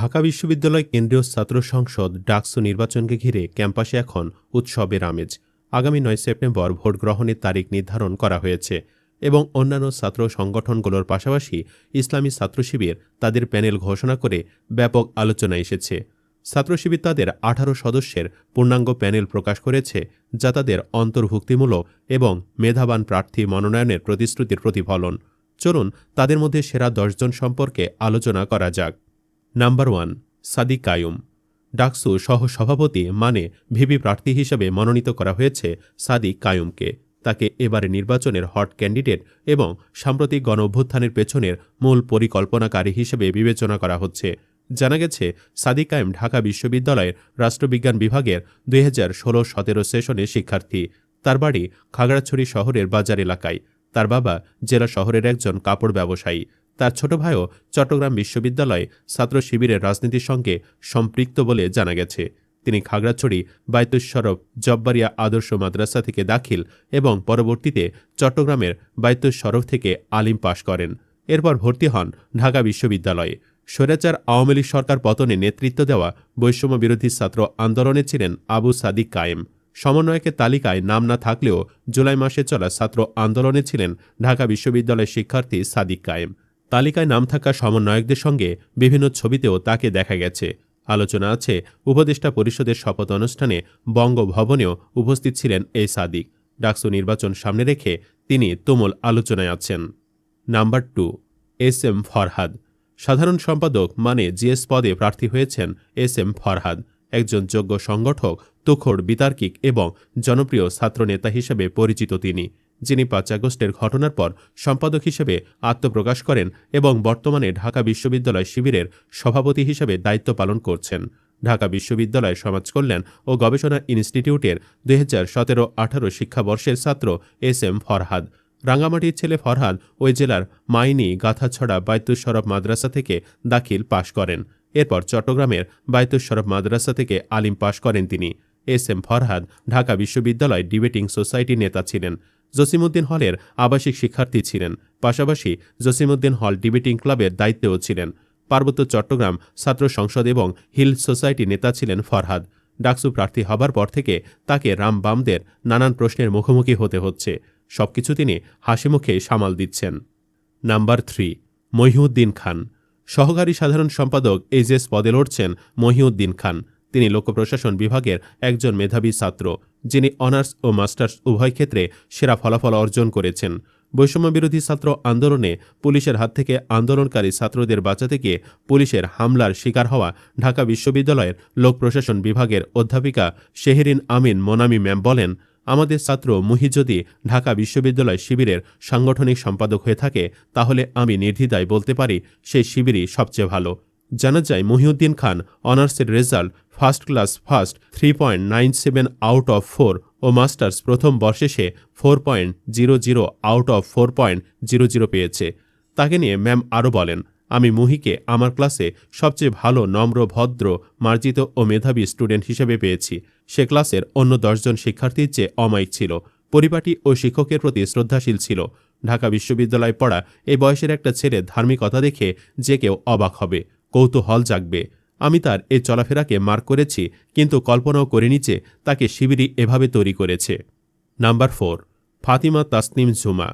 ঢাকা বিশ্ববিদ্যালয় কেন্দ্রীয় ছাত্র সংসদ ডাকসু নির্বাচনকে ঘিরে ক্যাম্পাসে এখন উৎসবের আমেজ। আগামী নয় সেপ্টেম্বর ভোট গ্রহণের তারিখ নির্ধারণ করা হয়েছে এবং অন্যান্য ছাত্র সংগঠনগুলোর পাশাপাশি ইসলামী ছাত্র শিবির তাদের প্যানেল ঘোষণা করে ব্যাপক আলোচনা এসেছে। ছাত্র শিবির তাদের আঠারো সদস্যের পূর্ণাঙ্গ প্যানেল প্রকাশ করেছে, যা তাদের অন্তর্ভুক্তিমূলক এবং মেধাবান প্রার্থী মনোনয়নের প্রতিশ্রুতির প্রতিফলন। চলুন তাদের মধ্যে সেরা দশজন সম্পর্কে আলোচনা করা যাক। নাম্বার ওয়ান সাদিক কায়ুম ডাকসু সহ সভাপতি মানে ভিপি প্রার্থী হিসেবে মনোনীত করা হয়েছে সাদিক কায়ুমকে তাকে এবারে নির্বাচনের হট ক্যান্ডিডেট এবং সাম্প্রতিক গণ অভ্যুত্থানের পেছনের মূল পরিকল্পনাকারী হিসেবে বিবেচনা করা হচ্ছে। জানা গেছে সাদিক কায়েম ঢাকা বিশ্ববিদ্যালয়ের রাষ্ট্রবিজ্ঞান বিভাগের দুই হাজার ষোলো সতেরো সেশনে শিক্ষার্থী। তার বাড়ি খাগড়াছড়ি শহরের বাজার এলাকায়। তার বাবা জেলা শহরের একজন কাপড় ব্যবসায়ী। তার ছোট ভাইও চট্টগ্রাম বিশ্ববিদ্যালয়ে ছাত্র শিবিরের রাজনীতির সঙ্গে সম্পৃক্ত বলে জানা গেছে। তিনি খাগড়াছড়ি বাইতুস্বরফ জব্বারিয়া আদর্শ মাদ্রাসা থেকে দাখিল এবং পরবর্তীতে চট্টগ্রামের বাইতুস্বরফ থেকে আলিম পাশ করেন। এরপর ভর্তি হন ঢাকা বিশ্ববিদ্যালয়ে। স্বৈরাচার আওয়ামী লীগ সরকার পতনে নেতৃত্ব দেওয়া বৈষম্য বিরোধী ছাত্র আন্দোলনে ছিলেন আবু সাদিক কায়েম। সমন্বয়কের তালিকায় নাম না থাকলেও জুলাই মাসে চলা ছাত্র আন্দোলনে ছিলেন ঢাকা বিশ্ববিদ্যালয়ের শিক্ষার্থী সাদিক কায়েম। তালিকায় নাম থাকা সমন্বয়কদের সঙ্গে বিভিন্ন ছবিতেও তাকে দেখা গেছে। আলোচনা আছে, উপদেষ্টা পরিষদের শপথ অনুষ্ঠানে বঙ্গভবনেও উপস্থিত ছিলেন এই সাদিক। ডাকসু নির্বাচন সামনে রেখে তিনি তুমুল আলোচনায় আছেন। Number two, S M Farhad. সাধারণ সম্পাদক মানে জিএস পদে প্রার্থী হয়েছেন এস এম ফরহাদ। একজন যোগ্য সংগঠক, তুখোড় বিতার্কিক এবং জনপ্রিয় ছাত্রনেতা হিসেবে পরিচিত তিনি। যিনি পাঁচ আগস্টের ঘটনার পর সম্পাদক হিসেবে আত্মপ্রকাশ করেন এবং বর্তমানে ঢাকা বিশ্ববিদ্যালয় শিবিরের সভাপতি হিসেবে দায়িত্ব পালন করছেন। ঢাকা বিশ্ববিদ্যালয় সমাজ কল্যাণ ও গবেষণা ইনস্টিটিউটের দুই হাজার সতেরো আঠারো শিক্ষাবর্ষের ছাত্র এস এম ফরহাদ। রাঙ্গামাটির ছেলে ফরহাদ ওই জেলার মাইনি গাথাছড়া বাইতুসরফ মাদ্রাসা থেকে দাখিল পাশ করেন। এরপর চট্টগ্রামের বাইতুসরফ মাদ্রাসা থেকে আলিম পাশ করেন তিনি। এস এম ফরহাদ ঢাকা বিশ্ববিদ্যালয় ডিবেটিং সোসাইটির নেতা ছিলেন। জসিমউদ্দিন হলের আবাসিক শিক্ষার্থী ছিলেন। পাশাপাশি জসিমউদ্দিন হল ডিবেটিং ক্লাবের দায়িত্বেও ছিলেন। পার্বত্য চট্টগ্রাম ছাত্র সংসদ এবং হিল সোসাইটি নেতা ছিলেন ফরহাদ। ডাকসু প্রার্থী হবার পর থেকে তাকে রাম বামদের নানান প্রশ্নের মুখোমুখি হতে হচ্ছে। সবকিছু তিনি হাসিমুখে সামাল দিচ্ছেন। Number three, Mohiuddin Khan. সহকারী সাধারণ সম্পাদক এইচএস পদে লড়ছেন মহিউদ্দিন খান। তিনি লোকপ্রশাসন বিভাগের একজন মেধাবী ছাত্র, যিনি অনার্স ও মাস্টার্স উভয় ক্ষেত্রে সেরা ফলাফল অর্জন করেছেন। বৈষম্যবিরোধী ছাত্র আন্দোলনে পুলিশের হাত থেকে আন্দোলনকারী ছাত্রদের বাঁচাতে গিয়ে পুলিশের হামলার শিকার হওয়া ঢাকা বিশ্ববিদ্যালয়ের লোক প্রশাসন বিভাগের অধ্যাপিকা শেহরিন আমিন মোনামি ম্যাম বলেন, আমাদের ছাত্র মুহি যদি ঢাকা বিশ্ববিদ্যালয় শিবিরের সাংগঠনিক সম্পাদক হয়ে থাকে, তাহলে আমি নির্দ্বিধায় বলতে পারি, সেই শিবিরই সবচেয়ে ভালো। জানা যায় মহিউদ্দিন খান অনার্সের result first class first three point nine seven out of four O masters প্রথম বর্ষে সে four point zero zero out of four point zero zero পেয়েছে। তাকে নিয়ে ম্যাম আরও বলেন, আমি মুহিকে আমার ক্লাসে সবচেয়ে ভালো, নম্র, ভদ্র, মার্জিত ও মেধাবী স্টুডেন্ট হিসেবে পেয়েছি। সে ক্লাসের অন্য দশজন শিক্ষার্থীর চেয়ে অমায়িক ছিল, পরিপাটি ও শিক্ষকের প্রতি শ্রদ্ধাশীল ছিল। ঢাকা বিশ্ববিদ্যালয়ে পড়া এই বয়সের একটা ছেলে ধার্মিকতা দেখে যে কেউ অবাক হবে। কৌতূহল জাগবে। আমি তার এ চলাফেরাকে মার্ক করেছি, কিন্তু কল্পনাও করিনি যে তাকে শিবিরই এভাবে তৈরি করেছে। Number four, Fatima Tasnim Jhuma.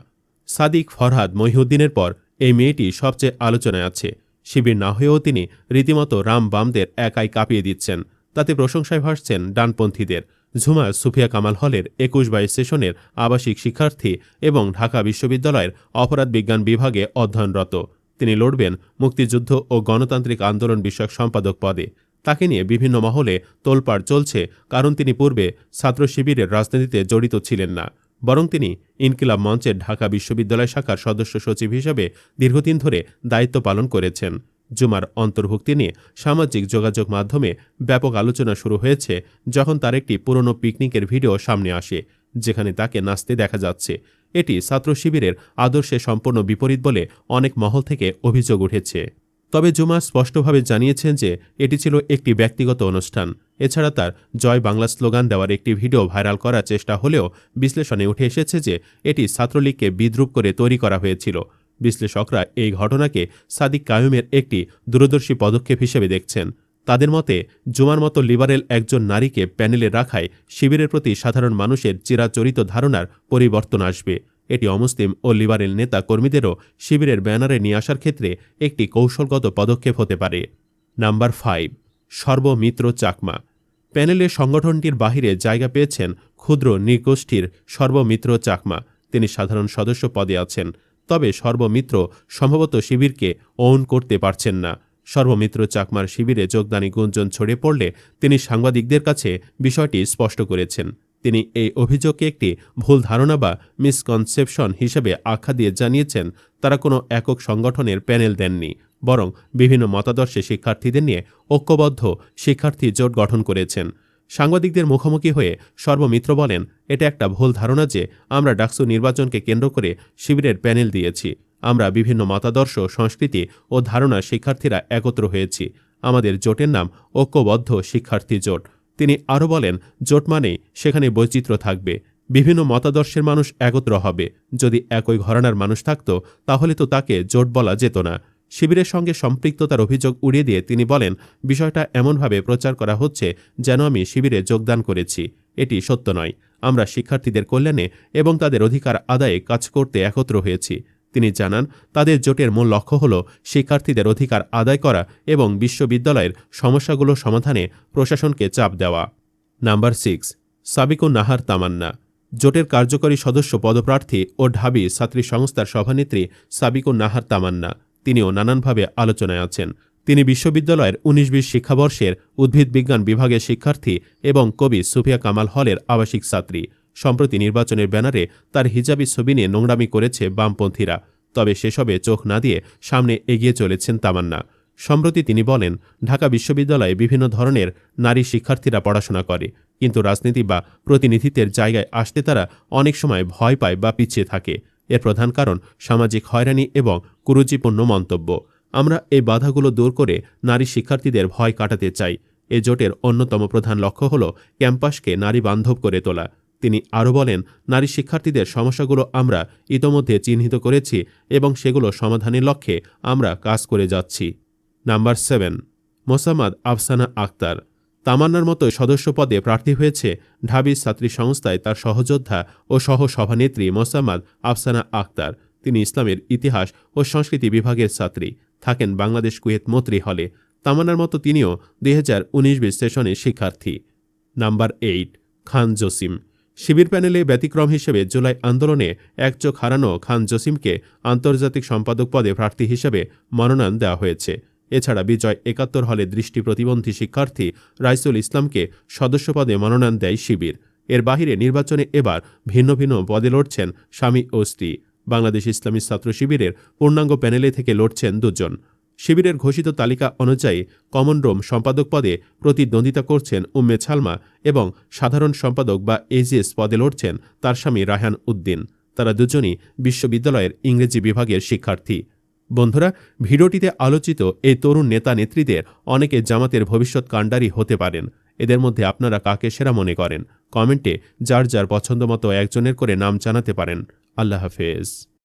Sadiq Farhad মহিউদ্দিনের পর এই মেয়েটি সবচেয়ে আলোচনায় আছে। শিবির না হয়েও তিনি রীতিমতো রাম বামদের একাই কাঁপিয়ে দিচ্ছেন। তাতে প্রশংসায় ভাসছেন ডানপন্থীদের। ঝুমা সুফিয়া কামাল হলের একুশ বাইশ সেশনের আবাসিক শিক্ষার্থী এবং ঢাকা বিশ্ববিদ্যালয়ের অপরাধ বিজ্ঞান বিভাগে অধ্যয়নরত। তিনি লড়বেন মুক্তিযুদ্ধ ও গণতান্ত্রিক আন্দোলন বিষয়ক সম্পাদক পদে। তাকে নিয়ে বিভিন্ন মহলে তোলপাড় চলছে, কারণ তিনি পূর্বে ছাত্র শিবিরের রাজনীতিতে জড়িত ছিলেন না। বরং তিনি ইনকিলাব মঞ্চের ঢাকা বিশ্ববিদ্যালয় শাখার সদস্য সচিব হিসেবে দীর্ঘদিন ধরে দায়িত্ব পালন করেছেন। জুমার অন্তর্ভুক্তি নিয়ে সামাজিক যোগাযোগ মাধ্যমে ব্যাপক আলোচনা শুরু হয়েছে, যখন তার একটি পুরনো পিকনিকের ভিডিও সামনে আসে, যেখানে তাকে নাচতে দেখা যাচ্ছে। এটি ছাত্র শিবিরের আদর্শে সম্পূর্ণ বিপরীত বলে অনেক মহল থেকে অভিযোগ উঠেছে। তবে জুমা স্পষ্টভাবে জানিয়েছেন যে এটি ছিল একটি ব্যক্তিগত অনুষ্ঠান। এছাড়া তার জয় বাংলা স্লোগান দেওয়ার একটি ভিডিও ভাইরাল করার চেষ্টা হলেও বিশ্লেষণে উঠে এসেছে যে এটি ছাত্রলীগকে বিদ্রুপ করে তৈরি করা হয়েছিল। বিশ্লেষকরা এই ঘটনাকে সাদিক কায়ুমের একটি দূরদর্শী পদক্ষেপ হিসেবে দেখছেন। তাদের মতে, জুমার মতো লিবারেল একজন নারীকে প্যানেলে রাখায় শিবিরের প্রতি সাধারণ মানুষের চিরাচরিত ধারণার পরিবর্তন আসবে। এটি অমুসলিম ও লিবারেল নেতা কর্মীদেরও শিবিরের ব্যানারে নিয়ে আসার ক্ষেত্রে একটি কৌশলগত পদক্ষেপ হতে পারে। Number five, Sarbamitra Chakma. প্যানেলে সংগঠনটির বাহিরে জায়গা পেয়েছেন ক্ষুদ্র নৃগোষ্ঠীর সর্বমিত্র চাকমা। তিনি সাধারণ সদস্য পদে আছেন, তবে সর্বমিত্র সম্ভবত শিবিরকে ওন করতে পারছেন না। সর্বমিত্র চাকমার শিবিরে যোগদানী গুঞ্জন ছড়িয়ে পড়লে তিনি সাংবাদিকদের কাছে বিষয়টি স্পষ্ট করেছেন। তিনি এই অভিযোগকে একটি ভুল ধারণা বা মিসকনসেপশন হিসেবে আখ্যা দিয়ে জানিয়েছেন, তারা কোনো একক সংগঠনের প্যানেল দেননি, বরং বিভিন্ন মতাদর্শে শিক্ষার্থীদের নিয়ে ঐক্যবদ্ধ শিক্ষার্থী জোট গঠন করেছেন। সাংবাদিকদের মুখোমুখি হয়ে সর্বমিত্র বলেন, এটা একটা ভুল ধারণা যে আমরা ডাকসু নির্বাচনকে কেন্দ্র করে শিবিরের প্যানেল দিয়েছি। আমরা বিভিন্ন মতাদর্শ, সংস্কৃতি ও ধারণা শিক্ষার্থীরা একত্র হয়েছি। আমাদের জোটের নাম ঐক্যবদ্ধ শিক্ষার্থী জোট। তিনি আরও বলেন, জোট মানেই সেখানে বৈচিত্র্য থাকবে। বিভিন্ন মতাদর্শের মানুষ একত্র হবে। যদি একই ঘরানার মানুষ থাকত, তাহলে তো তাকে জোট বলা যেত না। শিবিরের সঙ্গে সম্পৃক্ততার অভিযোগ উড়িয়ে দিয়ে তিনি বলেন, বিষয়টা এমনভাবে প্রচার করা হচ্ছে যেন আমি শিবিরে যোগদান করেছি। এটি সত্য নয়। আমরা শিক্ষার্থীদের কল্যাণে এবং তাদের অধিকার আদায়ে কাজ করতে একত্র হয়েছি। তিনি জানান, তাদের জোটের মূল লক্ষ্য হল শিক্ষার্থীদের অধিকার আদায় করা এবং বিশ্ববিদ্যালয়ের সমস্যাগুলো সমাধানে প্রশাসনকে চাপ দেওয়া। Number six, Sabikun Nahar Tamanna. জোটের কার্যকরী সদস্য পদপ্রার্থী ও ঢাবি ছাত্রী সংস্থার সভানেত্রী সাবিকুন নাহার তামান্না। তিনিও নানানভাবে আলোচনায় আছেন। তিনি বিশ্ববিদ্যালয়ের উনিশ বিশ শিক্ষাবর্ষের উদ্ভিদ বিজ্ঞান বিভাগের শিক্ষার্থী এবং কবি সুফিয়া কামাল হলের আবাসিক ছাত্রী। সম্প্রতি নির্বাচনের ব্যানারে তার হিজাবি ছবি নিয়ে নোংরামি করেছে বামপন্থীরা। তবে সেসবে চোখ না দিয়ে সামনে এগিয়ে চলেছেন তামান্না। সম্প্রতি তিনি বলেন, ঢাকা বিশ্ববিদ্যালয়ে বিভিন্ন ধরনের নারী শিক্ষার্থীরা পড়াশোনা করে, কিন্তু রাজনীতি বা প্রতিনিধিত্বের জায়গায় আসতে তারা অনেক সময় ভয় পায় বা পিছিয়ে থাকে। এর প্রধান কারণ সামাজিক হয়রানি এবং কুরুচিপূর্ণ মন্তব্য। আমরা এই বাধাগুলো দূর করে নারী শিক্ষার্থীদের ভয় কাটাতে চাই। এ জোটের অন্যতম প্রধান লক্ষ্য হল ক্যাম্পাসকে নারী বান্ধব করে তোলা। তিনি আরও বলেন, নারী শিক্ষার্থীদের সমস্যাগুলো আমরা ইতোমধ্যে চিহ্নিত করেছি এবং সেগুলো সমাধানের লক্ষ্যে আমরা কাজ করে যাচ্ছি। Number seven, Mosammat Afsana Akter. তামান্নার মতো সদস্য পদে প্রার্থী হয়েছে ঢাবি ছাত্রী সংস্থায় তার সহযোদ্ধা ও সহ সভানেত্রী মোসাম্মদ আফসানা আক্তার। তিনি ইসলামের ইতিহাস ও সংস্কৃতি বিভাগের ছাত্রী। থাকেন বাংলাদেশ কুয়েত মৈত্রী হলে। তামান্নার মতো তিনিও দুই হাজার উনিশ বিশ সেশনের শিক্ষার্থী। Number eight, Khan Jasim. শিবির প্যানেলে ব্যতিক্রম হিসেবে জুলাই আন্দোলনে একচোখ হারানো খান জসিমকে আন্তর্জাতিক সম্পাদক পদে প্রার্থী হিসেবে মনোনয়ন দেওয়া হয়েছে। এছাড়া বিজয় একাত্তর হলে দৃষ্টি প্রতিবন্ধী শিক্ষার্থী রাইসুল ইসলামকে সদস্য পদে মনোনয়ন দেয় শিবির। এর বাহিরে নির্বাচনে এবার ভিন্ন ভিন্ন পদে লড়ছেন স্বামী ও স্ত্রী। বাংলাদেশ ইসলামী ছাত্র শিবিরের পূর্ণাঙ্গ প্যানেলে থেকে লড়ছেন দুজন। শিবিরের ঘোষিত তালিকা অনুযায়ী কমন রোম সম্পাদক পদে প্রতিদ্বন্দ্বিতা করছেন উম্মে ছালমা এবং সাধারণ সম্পাদক বা এজিএস পদে লড়ছেন তার স্বামী রায়হান উদ্দিন। তারা দুজনই বিশ্ববিদ্যালয়ের ইংরেজি বিভাগের শিক্ষার্থী। বন্ধুরা, ভিডিওটিতে আলোচিত এই তরুণ নেতা নেত্রীদের অনেকে জামাতের ভবিষ্যৎ কাণ্ডারি হতে পারেন। এদের মধ্যে আপনারা কাকে সেরা মনে করেন? কমেন্টে যার যার পছন্দমতো একজনের করে নাম জানাতে পারেন। আল্লাহ হাফেজ।